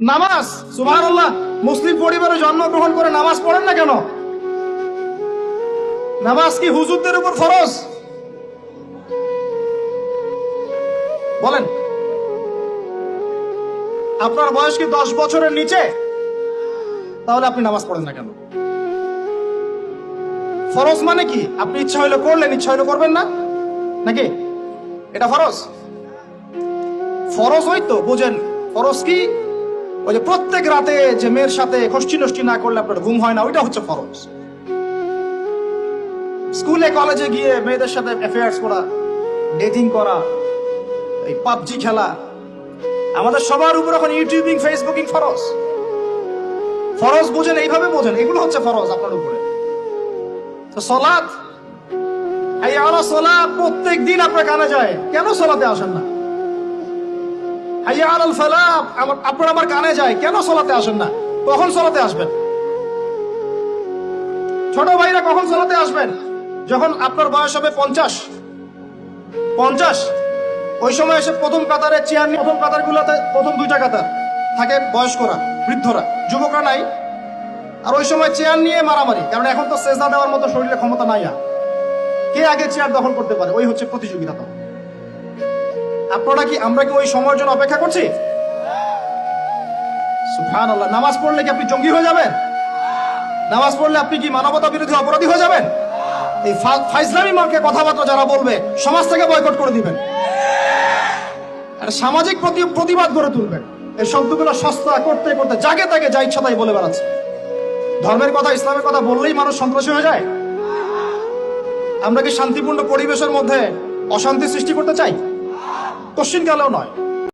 নামাজ, সুবহানাল্লাহ, মুসলিম পরিবারে জন্মগ্রহণ করে নামাজ পড়েন না কেন? নামাজ কি হুজুরদের উপর ফরজ? বলেন। আপনার বয়স কি দশ বছরের নিচে? তাহলে আপনি নামাজ পড়েন না কেন? ফরজ মানে কি? আপনি ইচ্ছা হইলে করলেন, ইচ্ছা হইলে করবেন না? নাকি? এটা ফরজ? ফরজ হয়তো বুঝেন। ফরজ কি? ওই যে প্রত্যেক রাতে যে মেয়ের সাথে খষ্টি নষ্টি না করলে আপনার ঘুম হয় না, ওইটা হচ্ছে ফরজ। স্কুলে, কলেজে গিয়ে মেয়েদের সাথে অ্যাফেয়ার্স করা ডেটিং করা, এই পাবজি খেলা, আমাদের সবার উপর এখন ইউটিউবিং ফেসবুকিং ফরজ। ফরজ বোঝেন, এইভাবে বোঝেন, এগুলো হচ্ছে ফরজ আপনার উপরে। তো সলাদ এই আলা সলা প্রত্যেক দিন আপনার কানে যায়, কেন সলাতে আসেন না? হাইয়া আলাল ফালাহ আমার আমার কানে যায়, কেন সলাতে আসেন না? কখন সলাতে আসবেন? ছোট ভাইরা কখন সলাতে আসবেন? যখন আপনার বয়স হবে পঞ্চাশ। পঞ্চাশ? ওই সময় এসে প্রথম কাতারে চেয়ার নিয়ে, প্রথম কাতার গুলোতে প্রথম দুইটা কাতার থাকে বয়স্করা, বৃদ্ধরা। যুবকরা নাই। আর ওই সময় চেয়ার নিয়ে মারামারি, কারণ এখন তো সেজদা দেওয়ার মতো শরীরে ক্ষমতা নাই আর। কে আগে চেয়ার দখল করতে পারে? ওই হচ্ছে প্রতিযোগিতা তো আপনারা কি, আমরা কি ওই সময়ের জন্য অপেক্ষা করছি? আল্লাহ নামাজ পড়লে কি আপনি জঙ্গি হয়ে যাবেন? নামাজ পড়লে আপনি কি মানবতা বিরোধী অপরাধী হয়ে যাবেন? এই ফাইজলামি মার্কে কথাবার্তা যারা বলবে, সমাজ থেকে বয়কট করে দিবেন। আর সামাজিক প্রতি- প্রতিবাদ গড়ে তুলবেন। এই শব্দগুলো সস্তা করতে করতে জাগে তাকে যা ইচ্ছা তাই বলে বেড়াচ্ছে। ধর্মের কথা, ইসলামের কথা বললেই মানুষ সন্ত্রাসী হয়ে যায়। আমরা কি শান্তিপূর্ণ পরিবেশের মধ্যে অশান্তি সৃষ্টি করতে চাই? কোশ্চিন কালেও নয়